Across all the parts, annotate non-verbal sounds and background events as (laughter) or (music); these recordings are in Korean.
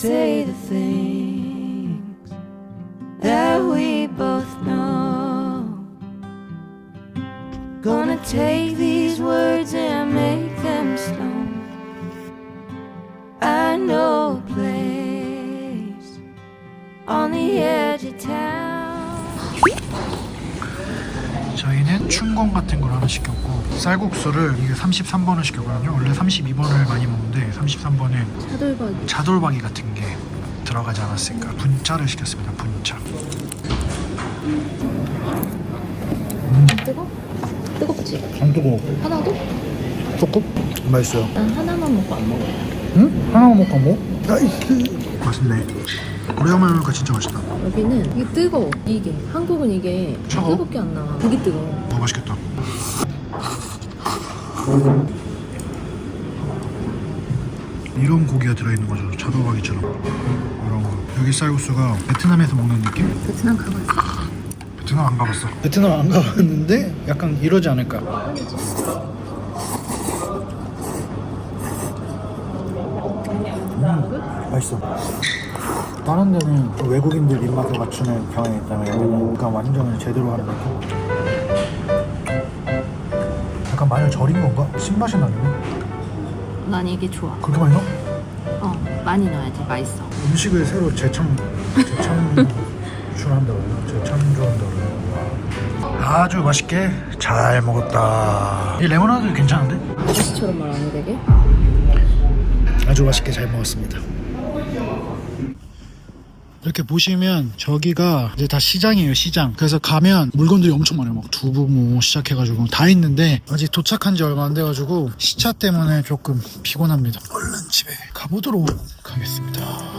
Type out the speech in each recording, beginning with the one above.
say the thing. 춘권 같은 걸 하나 시켰고 쌀국수를 이게 33번을 시켰거든요. 원래 32번을 많이 먹는데 33번에 차돌박이. 차돌박이 같은 게 들어가지 않았을까. 분짜를 시켰습니다 분짜. 뜨거? 뜨겁지? 안 뜨거워. 하나도? 조금? 맛있어요. 난 하나만 먹고 안 먹어요 응? 하나만 먹고 안 먹어? 나이스. 맛있네. 오래간만에 먹으니까 진짜 맛있다. 여기는 이게 뜨거워. 이게. 한국은 이게 차가워? 뜨겁게 안 나와. 되게 뜨거워 이런 고기가 들어있는 거죠. 차돌박이처럼. 이런 거. 여기 쌀국수가 베트남에서 먹는 느낌? 베트남 가봤어 베트남 안 가봤어. 베트남 안 가봤는데 약간 이러지 않을까? 음, 맛있어. 다른 데는 좀 외국인들 입맛에 맞추는 경향이 있다면 여기는 그러니까 완전 제대로 하는 느낌 약간 마늘 절인 건가? 신맛이 나네. 난 이게 좋아. 그렇게 많이 넣어? 어 많이 넣어야지. 맛있어. 음식을 새로 재참 재창 출한다고 (laughs) 해요. 재창조한다고 아주 맛있게 잘 먹었다. 이 레모나드 괜찮은데? 아저씨처럼 말 안 해도 되게? 아주 맛있게 잘 먹었습니다 이렇게 보시면 저기가 이제 다 시장이에요 시장. 그래서 가면 물건들이 엄청 많아요. 막 두부 뭐 시작해가지고 다 있는데 아직 도착한 지 얼마 안 돼가지고 시차 때문에 조금 피곤합니다. 얼른 집에 가보도록 하겠습니다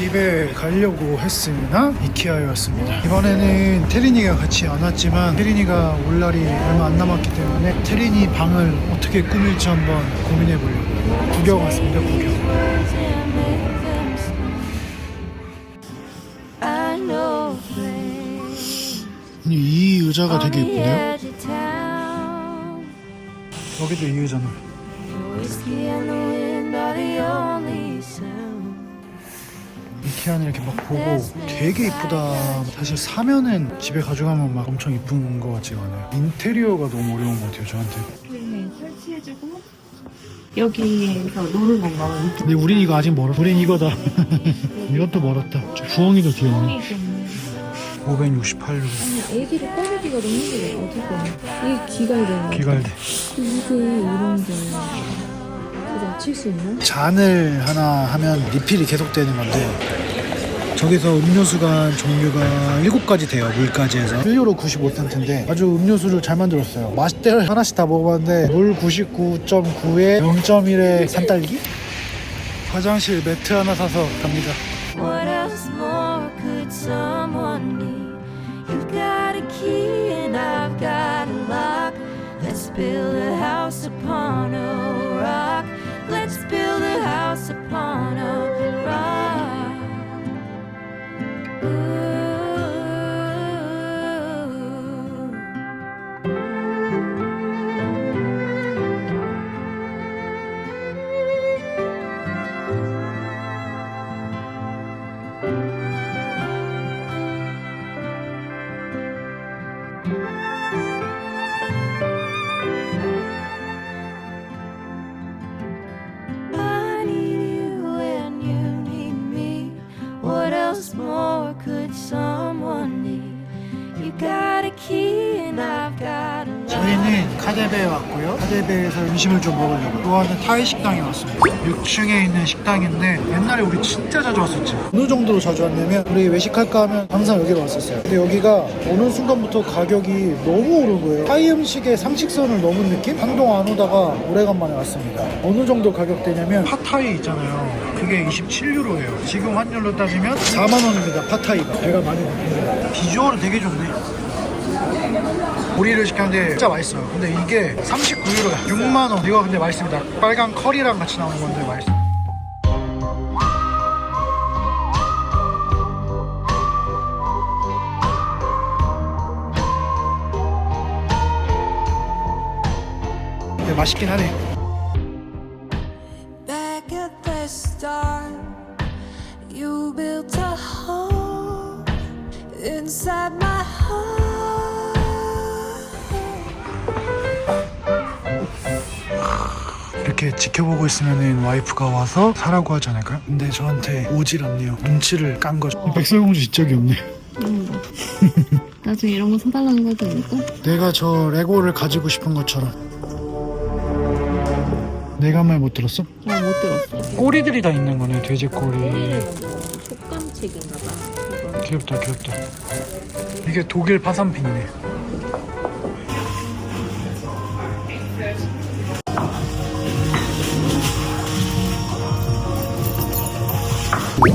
집에 가려고 했으나 이케아였습니다. 이번에는 테린이가 같이 안 왔지만 테린이가 올 날이 얼마 안 남았기 때문에 테린이 방을 어떻게 꾸밀지 한번 고민해 보려고 구경 왔습니다. 구경. 이 의자가 되게 예쁘네요. 여기도 이 의자는 이케아는 이렇게 막 보고 되게 이쁘다. 사실 사면은 집에 가져가면 막 엄청 이쁜 것 같지가 않아요. 인테리어가 너무 어려운 것 같아요. 저한테. 네, 설치해주고 여기에서 노는 건가? 근데 우린 이거 아직 멀어. 우린 이거다. (laughs) 이것도 멀었다. 저 부엉이도 뒤에 있네. 좀 568로 아니 애기를 꺼내기가 너무 힘들어 어떻게 이게 기가야 되는 기갈대. 이게 이런데 이거 맞출 수 있나? 잔을 하나 하면 리필이 계속되는 건데 저기서 음료수가 종류가 7가지 돼요 물까지 해서 1유로 95센트인데 아주 음료수를 잘 만들었어요 맛대로 하나씩 다 먹어봤는데 물 99.9에 0.1의 산딸기? 화장실 매트 하나 사서 갑니다. Let's build a house upon a rock. Let's build a house upon a rock. Ooh. 저희는 카데베에 왔고요. 카데베에서 음식을 좀 먹으려고 좋아하는 타이 식당에 왔습니다. 6층에 있는 식당인데 옛날에 우리 진짜 자주 왔었지. 어느 정도로 자주 왔냐면 우리 외식할까 하면 항상 여기로 왔었어요. 근데 여기가 어느 순간부터 가격이 너무 오른 거예요. 타이 음식의 상식선을 넘은 느낌? 한동 안 오다가 오래간만에 왔습니다. 어느 정도 가격대냐면 팟타이 있잖아요. 그게 27유로예요. 지금 환율로 따지면 4만 원입니다 팟타이가. 배가 많이 고픕니다. 비주얼은 되게 좋네 보리를 시켰는데 진짜 맛있어요. 근데 이게 39유로야. 6만원. 이거 근데 맛있습니다. 빨간 커리랑 같이 나오는 건데 맛있어요 네, 맛있긴 하네. Inside my 이렇게 지켜보고 있으면은 와이프가 와서 사라고 하지 않을까요? 근데 저한테 오질 않네요. 눈치를 깐 거죠. 백설공주 지적이 없네. 나중에 이런 거 사달라는 거지 않을까? 내가 저 레고를 가지고 싶은 것처럼. 내가 말 못 들었어? 아, 못 들었어. 꼬리들이 다 있는 거네. 돼지 꼬리. 촉감책인가 봐. 귀엽다, 귀엽다. 이게 독일 파산핀이네.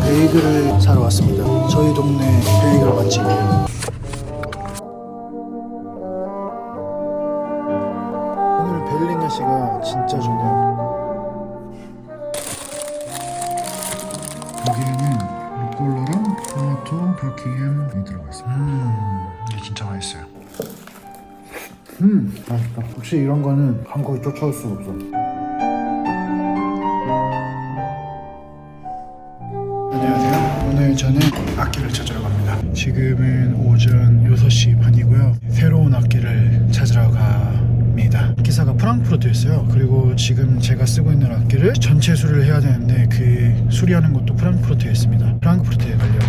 베이글을 사러 왔습니다. 저희 동네 베이글 맛집이에요. 오늘 베를린 날씨가 진짜 좋네요. 여기에는 루꼴라랑 토마토, 버킹햄이 들어가 있어요. 음, 이게 진짜 맛있어요. 음, 맛있다. 혹시 이런 거는 한국에 쫓아올 수가 없어. 저는 악기를 찾으러 갑니다. 지금은 오전 6시 반이고요. 새로운 악기를 찾으러 갑니다. 기사가 프랑크푸르트였어요. 그리고 지금 제가 쓰고 있는 악기를 전체 수리를 해야 되는데 그 수리하는 것도 프랑크푸르트에 있습니다. 프랑크푸르트에 가려고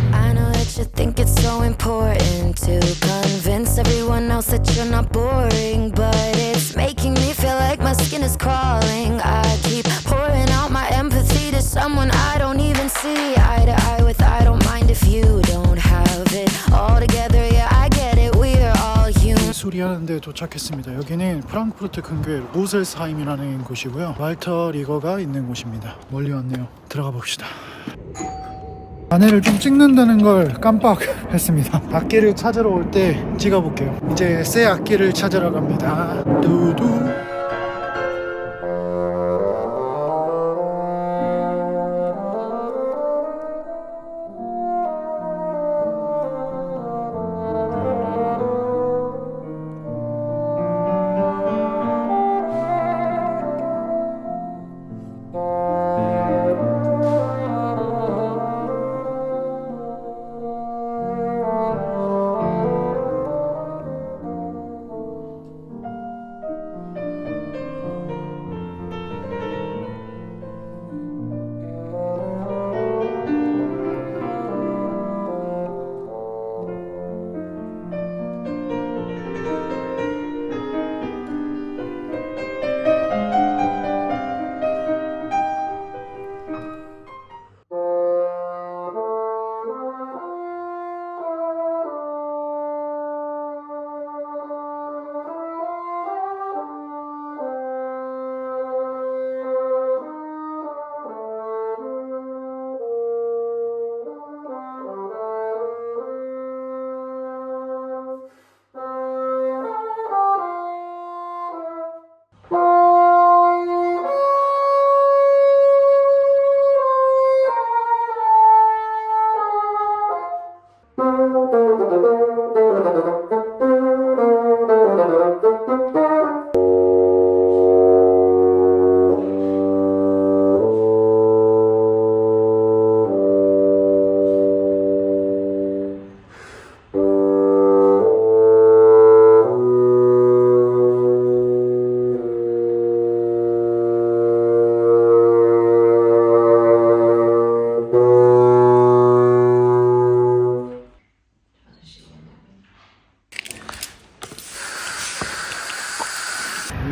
수리하는데 도착했습니다. 여기는 프랑크푸르트 근교의 로셀스하임이라는 곳이고요. 말터 리거가 있는 곳입니다. 멀리 왔네요. 들어가 봅시다. 아내를 좀 찍는다는 걸 깜빡했습니다. (laughs) 악기를 찾으러 올 때 찍어볼게요. 이제 새 악기를 찾으러 갑니다. 두두.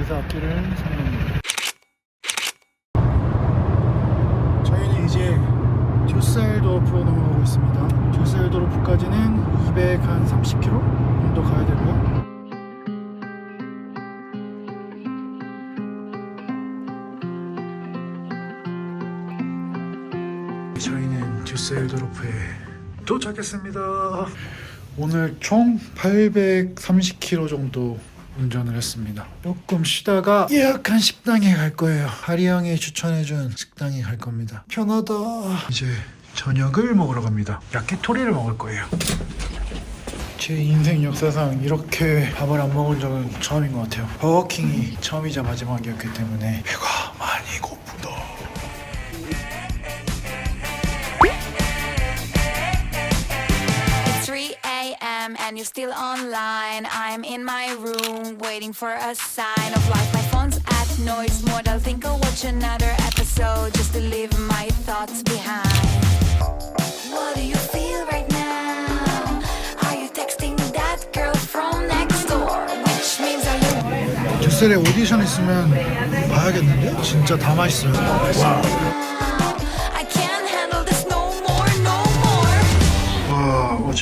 사는 겁니다. 저희는 이제 듀셀도르프로 넘어가고 있습니다. 듀셀도르프까지는 200한 30km 정도 가야 되고요. 저희는 듀셀도르프에 도착했습니다. 오늘 총 830km 정도 운전을 했습니다. 조금 쉬다가 예약한 식당에 갈 거예요. 하리 형이 추천해준 식당에 갈 겁니다. 편하다. 이제 저녁을 먹으러 갑니다. 야키토리를 먹을 거예요. 제 인생 역사상 이렇게 밥을 안 먹은 적은 처음인 것 같아요. 버거킹이 처음이자 마지막이었기 때문에 배가 많이 고프다. and you're still online. I'm in my room waiting for a sign of life. My phone's at noise mode. I'll think I'll watch another episode just to leave my thoughts behind. What do you feel right now? Are you texting that girl from next door? Which means are you? 듀셀에 오디션 있으면 봐야겠는데? 진짜 다 맛있어요. 와.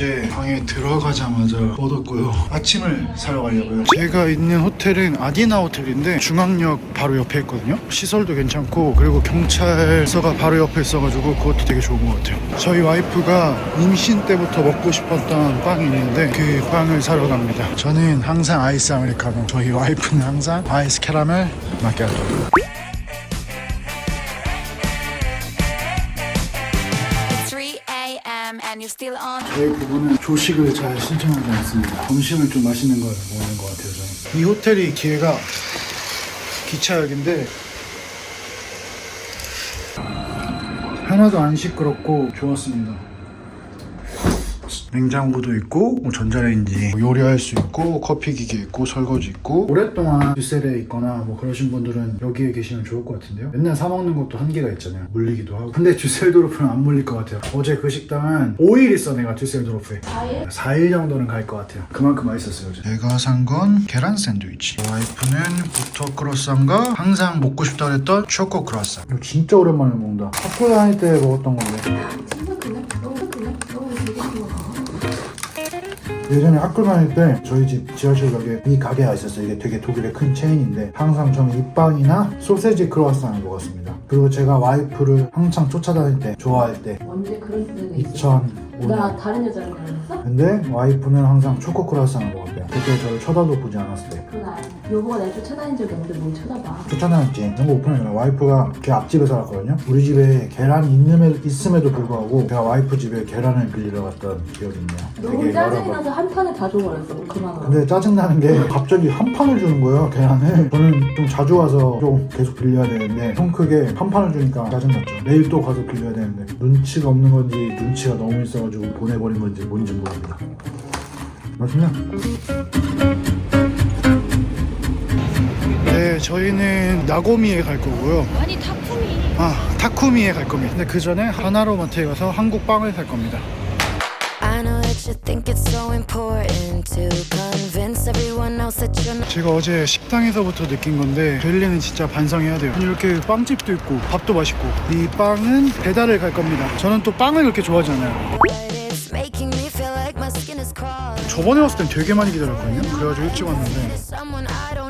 와 어제 방에 들어가자마자 얻었고요. 아침을 사러 가려고요. 제가 있는 호텔은 아디나 호텔인데 중앙역 바로 옆에 있거든요. 시설도 괜찮고 그리고 경찰서가 바로 옆에 있어가지고 그것도 되게 좋은 것 같아요. 저희 와이프가 임신 때부터 먹고 싶었던 빵이 있는데 그 빵을 사러 갑니다. 저는 항상 아이스 아메리카노 저희 와이프는 항상 아이스 캐러멜 마키아토 저희 부부는 조식을 잘 신청하지 않습니다. 점심을 좀 맛있는 걸 먹는 것 같아요, 저는. 이 호텔이 기회가 기차역인데 하나도 안 시끄럽고 좋았습니다. 냉장고도 있고 뭐 전자레인지 뭐 요리할 수 있고 커피 기계 있고 설거지 있고. 오랫동안 듀셀에 있거나 뭐 그러신 분들은 여기에 계시면 좋을 것 같은데요. 맨날 사 먹는 것도 한계가 있잖아요. 물리기도 하고. 근데 듀셀도르프는 안 물릴 것 같아요. 어제 그 식당은 5일 있어 내가 듀셀도르프에. 4일? 4일 정도는 갈 것 같아요. 그만큼 맛있었어요 어제. 제가 산 건 계란 샌드위치. 와이프는 버터 크로상과 항상 먹고 싶다 그랬던 초코 크로상. 이거 진짜 오랜만에 먹는다. 학교 다닐 때 먹었던 건데 예전에 학교 다닐 때 저희 집 지하실역에 이 가게가 있었어요. 이게 되게 독일의 큰 체인인데 항상 저는 이 빵이나 소세지 크로와상을 먹었습니다. 그리고 제가 와이프를 한창 쫓아다닐 때 좋아할 때 언제 그런 때는 있어? 2005년 나 다른 여자랑 다녔어? 근데 와이프는 항상 초코 크로와상을 먹었대요. 그때 저를 쳐다도 보지 않았을 때 아니야 여보가 날 쫓아다닌 적이 없는데 뭘 쳐다봐 쫓아다녔지. 전국 오픈했잖아. 와이프가 걔 앞집에 살았거든요. 우리 집에 계란이 있음에도, 있음에도 불구하고 제가 와이프 집에 계란을 빌리러 갔던 기억이 있네요. 너무 짜증이. 나서 한 판에 다 줘버렸어 뭐 그만 하고 근데 짜증나는 게 갑자기 한 판을 주는 거예요 계란을 저는 좀 자주 와서 좀 계속 빌려야 되는데 통 크게 한 판을 주니까 짜증났죠 내일 또 가서 빌려야 되는데 눈치가 없는 건지 눈치가 너무 있어가지고 보내버린 건지 뭔지 모릅니다 맞습니다 네 저희는 나고미에 갈 거고요. 아니 타쿠미. 아 타쿠미에 갈 겁니다. 근데 그 전에 하나로마트에 가서 한국 빵을 살 겁니다. I know that you think it's so important to convince everyone else that you're not. 제가 어제 식당에서부터 느낀 건데 벨리는 진짜 반성해야 돼요. 이렇게 빵집도 있고 밥도 맛있고 이 빵은 배달을 갈 겁니다. 저는 또 빵을 그렇게 좋아하잖아요. But it's making me feel like my skin is crawling. 저번에 왔을 땐 되게 많이 기다렸거든요. 그래가지고 일찍 왔는데. Someone I don't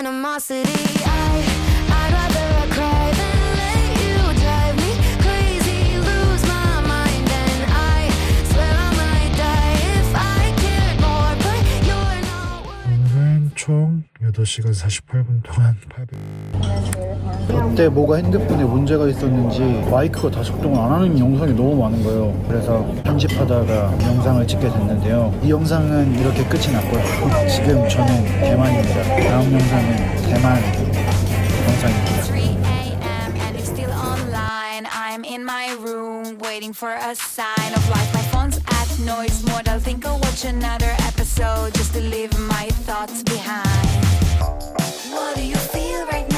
animosity. I, I'd rather I cry than let you drive me crazy, lose my mind, and I swear I might die if I cared more. But you're not. 오늘은 총 8시간 48분 동안 800 그때 뭐가 핸드폰에 문제가 있었는지 마이크가 다 작동을 안 하는 영상이 너무 많은 거예요 그래서 편집하다가 영상을 찍게 됐는데요 이 영상은 이렇게 끝이 났고요 지금 저는 대만입니다 다음 영상은 대만 영상입니다 I'm in my room waiting for a sign of life. My phone's at noise mode. I'll think I'll watch another episode just to leave my thoughts behind. What do you feel right now?